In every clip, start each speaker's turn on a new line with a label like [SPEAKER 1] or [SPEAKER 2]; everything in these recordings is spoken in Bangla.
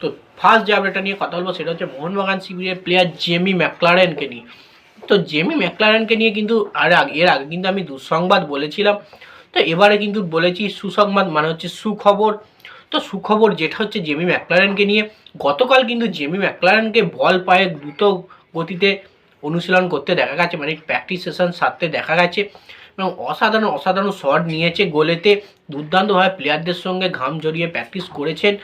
[SPEAKER 1] তো ফার্স্ট যে আপডেটটা নিয়ে কথা বলব সেটা হচ্ছে মোহনবাগান শিবিরের প্লেয়ার জেমি ম্যাকলারেনকে নিয়ে। তো জেমি ম্যাকলারেনকে নিয়ে কিন্তু আর আগে, এর আগে কিন্তু আমি দুঃসংবাদ বলেছিলাম। তো এবারে কিন্তু বলেছি সুসংবাদ মানে হচ্ছে সুখবর। তো সুখবর যেটা হচ্ছে জেমি ম্যাকলারেনকে নিয়ে। গতকাল কিন্তু জেমি ম্যাকলারেনকে বল পায়ে দ্রুত গতিতে অনুশীলন করতে দেখা গেছে মানে প্র্যাকটিস সেশন সারতে দেখা গেছে। এবং অসাধারণ অসাধারণ শট নিয়েছে গোলেতে। দুর্দান্তভাবে প্লেয়ারদের সঙ্গে ঘাম জড়িয়ে প্র্যাকটিস করেছেন।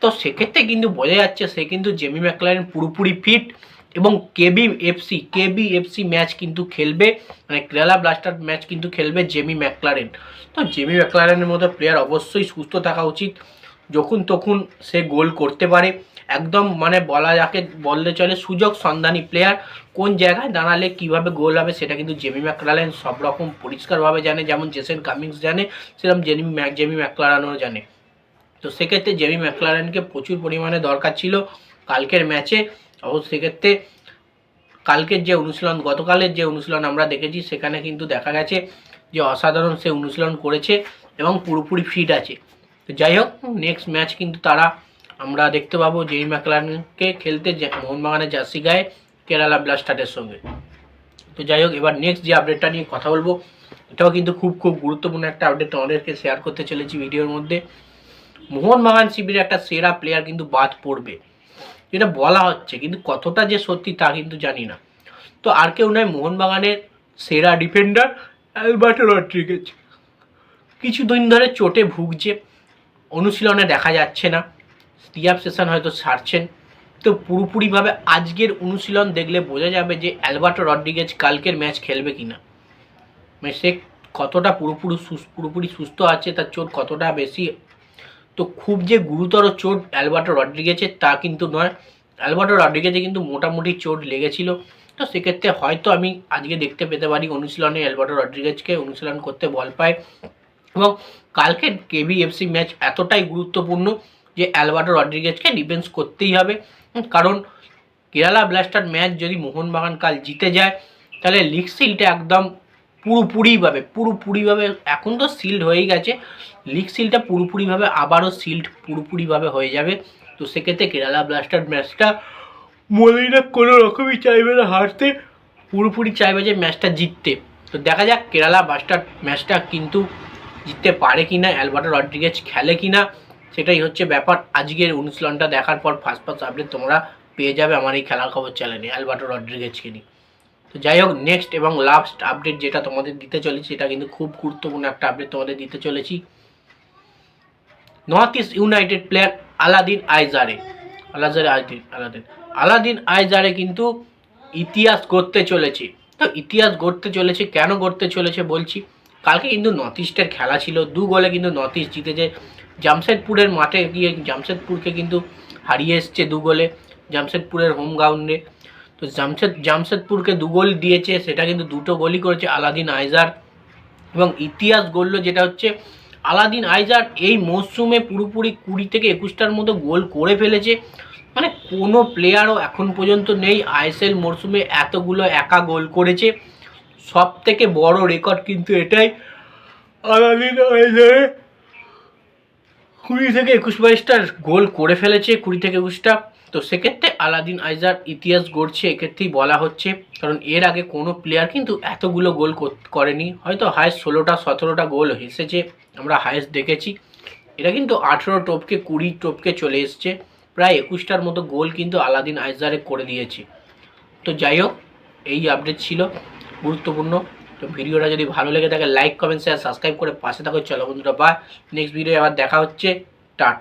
[SPEAKER 1] তো সেক্ষেত্রে কিন্তু বোঝা যাচ্ছে সে কিন্তু জেমি ম্যাকলারেন পুরোপুরি ফিট এবং KB FC KB FC match কিন্তু খেলবে মানে কেরালা ব্লাস্টার ম্যাচ কিন্তু খেলবে জেমি ম্যাকলারেন তো জেমি ম্যাকলারেনের মতো প্লেয়ার অবশ্যই সুস্থ থাকা উচিত। যখন তখন সে গোল করতে পারে। একদম মানে বলা যাকে বললে চলে সুযোগ সন্ধানী প্লেয়ার কোন জায়গায় দাঁড়ালে কীভাবে গোল হবে সেটা কিন্তু জেমি ম্যাকলারেন সব রকম পরিষ্কারভাবে জানে, যেমন জেসেন কামিংস জানে, সেরকম জেমি ম্যাক জেমি ম্যাকলারানও জানে। তো সেক্ষেত্রে জেমি ম্যাকলারেনকে প্রচুর পরিমাণে দরকার ছিল কালকের ম্যাচে অবশ্য সেক্ষেত্রে কালকের যে অনুশীলন, গতকালের যে অনুশীলন আমরা দেখেছি, সেখানে কিন্তু দেখা গেছে যে অসাধারণ সে অনুশীলন করেছে এবং পুরোপুরি ফিট আছে। তো যাই হোক নেক্সট ম্যাচ কিন্তু তারা আমরা দেখতে পাবো জেমি ম্যাকলারেনকে খেলতে মোহনবাগানের জার্সি গায়ে কেরালা ব্লাস্টারের সঙ্গে। তো যাই হোক, এবার নেক্সট যে আপডেটটা নিয়ে কথা বলব, এটাও কিন্তু খুব খুব গুরুত্বপূর্ণ একটা আপডেট তোমাদেরকে শেয়ার করতে চলেছি ভিডিওর মধ্যে। মোহনবাগান শিবিরে একটা সেরা প্লেয়ার কিন্তু বাদ পড়বে। যেটা বলা হচ্ছে, কিন্তু কতটা যে সত্যি তা কিন্তু জানি না। তো আর কেউ নয় মোহনবাগানের সেরা ডিফেন্ডার অ্যালবার্টো রড্রিগেজ। কিছুদিন ধরে চোটে ভুগছে, অনুশীলনে দেখা যাচ্ছে না। রিয়াব সেশন হয়তো সারছেন তো পুরোপুরিভাবে আজকের অনুশীলন দেখলে বোঝা যাবে যে অ্যালবার্টো রড্রিগেজ কালকের ম্যাচ খেলবে কিনা। মানে সে কতটা পুরোপুরি পুরোপুরি সুস্থ আছে, তার চোট কতটা বেশি। তো খুব যে গুরুতর চোট অ্যালবার্টো রড্রিগেজের, তা কিন্তু নয়। অ্যালবার্টো রড্রিগেজে কিন্তু মোটামুটি চোট লেগেছিল। তো সেক্ষেত্রে হয়তো আমি আজকে দেখতে পেতে পারি অনুশীলনে অ্যালবার্টো রড্রিগেজকে অনুশীলন করতে বল পায়। এবং কালকের কেবিএফসি ম্যাচ এতটাই গুরুত্বপূর্ণ যে অ্যালবার্টো রড্রিগেজকে ডিফেন্স করতেই হবে। কারণ কেরালা ব্লাস্টার ম্যাচ যদি মোহনবাগান কাল জিতে যায়, তাহলে লিগ সিলটা একদম পুরোপুরিভাবে পুরোপুরিভাবে এখন তো সিল্ড হয়েই গেছে। লিগ সিলটা পুরোপুরিভাবে আবারও সিল্ড পুরোপুরিভাবে হয়ে যাবে। তো সেক্ষেত্রে কেরালা ব্লাস্টার ম্যাচটা মলিনা কোনো রকমই চাইবে না হারতে, পুরোপুরি চাইবে যে ম্যাচটা জিততে। তো দেখা যাক কেরালা ব্লাস্টার ম্যাচটা কিন্তু জিততে পারে কি না অ্যালবার্টো রড্রিগেজ খেলে কি না সেটাই হচ্ছে ব্যাপার। আজকের অনুশীলনটা দেখার পর ফার্স্ট ফার্স্ট আপডেট তোমরা পেয়ে যাবে আমার এই খেলার খবর চ্যানেলে অ্যালবার্টো রড্রিগেজকে নিয়ে তো যাই হোক নেক্সট এবং লাস্ট আপডেট যেটা তোমাদের দিতে চলেছি, এটা কিন্তু খুব গুরুত্বপূর্ণ একটা আপডেট তোমাদের দিতে চলেছি। North East United player Alaaeddine Ajaraie, Ajaraie Alaaeddine Alaaeddine Alaaeddine Ajaraie কিন্তু ইতিহাস গড়তে চলেছে। তো ইতিহাস গড়তে চলেছে, কেন গড়তে চলেছে বলছি? কালকে কিন্তু নর্থ ইস্টের খেলা ছিল, দু গোলে কিন্তু নর্থ ইস্ট জিতেছে। জামশেদপুরের মাঠে গিয়ে জামশেদপুরকে কিন্তু হারিয়ে এসছে দু গোলে, জামশেদপুরের হোম গ্রাউন্ডে তো জামশেদ, জামশেদপুরকে দু গোল দিয়েছে, সেটা কিন্তু দুটো গোলই করেছে আলাদিন আইজার। এবং ইতিহাস গড়ল যেটা হচ্ছে, আলাদিন আইজার এই মরশুমে পুরোপুরি কুড়ি থেকে একুশটার মতো গোল করে ফেলেছে। মানে কোনো প্লেয়ারও এখন পর্যন্ত নেই, আইএসএল মরশুমে এতগুলো একা গোল করেছে। সব থেকে বড় রেকর্ড কিন্তু এটাই। আলাদিন কুড়ি থেকে একুশ বাইশটা গোল করে ফেলেছে, কুড়ি থেকে একুশটা। তো সেক্ষেত্রে আলাদিন আইজার ইতিহাস গড়ছে, এক্ষেত্রেই বলা হচ্ছে। কারণ এর আগে কোনো প্লেয়ার কিন্তু এতগুলো গোল করেনি। হয়তো হায়েস্ট ষোলোটা, সতেরোটা গোল এসেছে আমরা হায়েস্ট দেখেছি। এটা কিন্তু আঠেরো টোপকে, কুড়ি টোপকে চলে এসছে। প্রায় একুশটার মতো গোল কিন্তু আলাদিন আইজারে করে দিয়েছে। তো যাই হোক, এই আপডেট ছিল। গুরুত্বপূর্ণ। তো ভিডিওটা যদি ভালো লেগে থাকে লাইক কমেন্ট শেয়ার সাবস্ক্রাইব করে পাশে থাকো। চলো বন্ধুরা বা নেক্সট ভিডিও আবার দেখা হচ্ছে। টাটা